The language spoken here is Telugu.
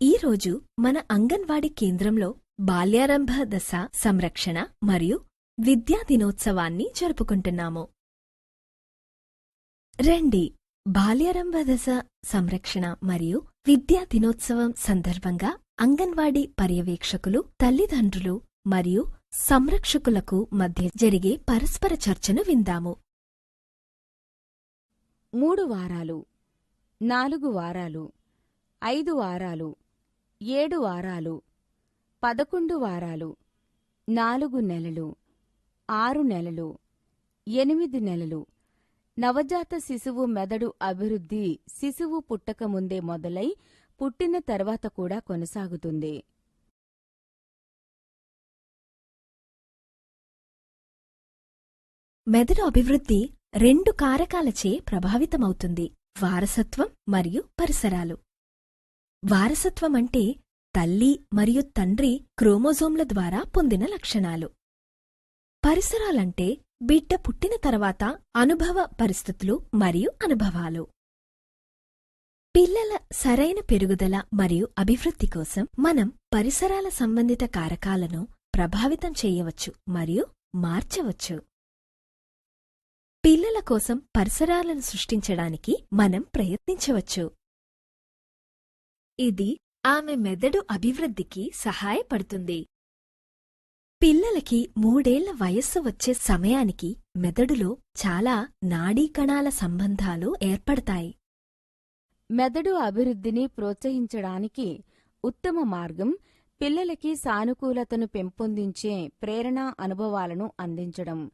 ఈరోజు మన అంగన్వాడీ కేంద్రంలో బాల్యారంభ దశ సంరక్షణ మరియు విద్యా దినోత్సవాన్ని జరుపుకుంటున్నాము. రండి. బాల్యారంభ దశ సంరక్షణ మరియు విద్యా దినోత్సవం సందర్భంగా అంగన్వాడీ పర్యవేక్షకులు తల్లిదండ్రులు మరియు సంరక్షకులకు మధ్య జరిగే పరస్పర చర్చను విందాము. మూడు వారాలు నాలుగు వారాలు ఐదు వారాలు ఏడు వారాలు పదకొండు వారాలు నాలుగు నెలలు ఆరు నెలలు ఎనిమిది నెలలు. నవజాత శిశువు మెదడు అభివృద్ధి శిశువు పుట్టకముందే మొదలై పుట్టిన తర్వాత కూడా కొనసాగుతుంది. మెదడు అభివృద్ధి రెండు కారకాలచే ప్రభావితమవుతుంది. వారసత్వం మరియు పరిసరాలు. వారసత్వం అంటే తల్లి మరియు తండ్రి క్రోమోజోమ్ల ద్వారా పొందిన లక్షణాలు. పరిసరాలంటే బిడ్డ పుట్టిన తర్వాత అనుభవ పరిస్థితులు మరియు అనుభవాలు. పిల్లల సరైన పెరుగుదల మరియు అభివృద్ధి కోసం మనం పరిసరాల సంబంధిత కారకాలను ప్రభావితం చేయవచ్చు మరియు మార్చవచ్చు. పిల్లల కోసం పరిసరాలను సృష్టించడానికి మనం ప్రయత్నించవచ్చు. ఇది ఆమె మెదడు అభివృద్ధికి సహాయపడుతుంది. పిల్లలకి మూడేళ్ళ వయస్సు వచ్చే సమయానికి మెదడులో చాలా నాడీ కణాల సంబంధాలు ఏర్పడతాయి. మెదడు అభివృద్ధిని ప్రోత్సహించడానికి ఉత్తమ మార్గం పిల్లలకి సానుకూలతను పెంపొందించే ప్రేరణా అనుభవాలను అందించడం.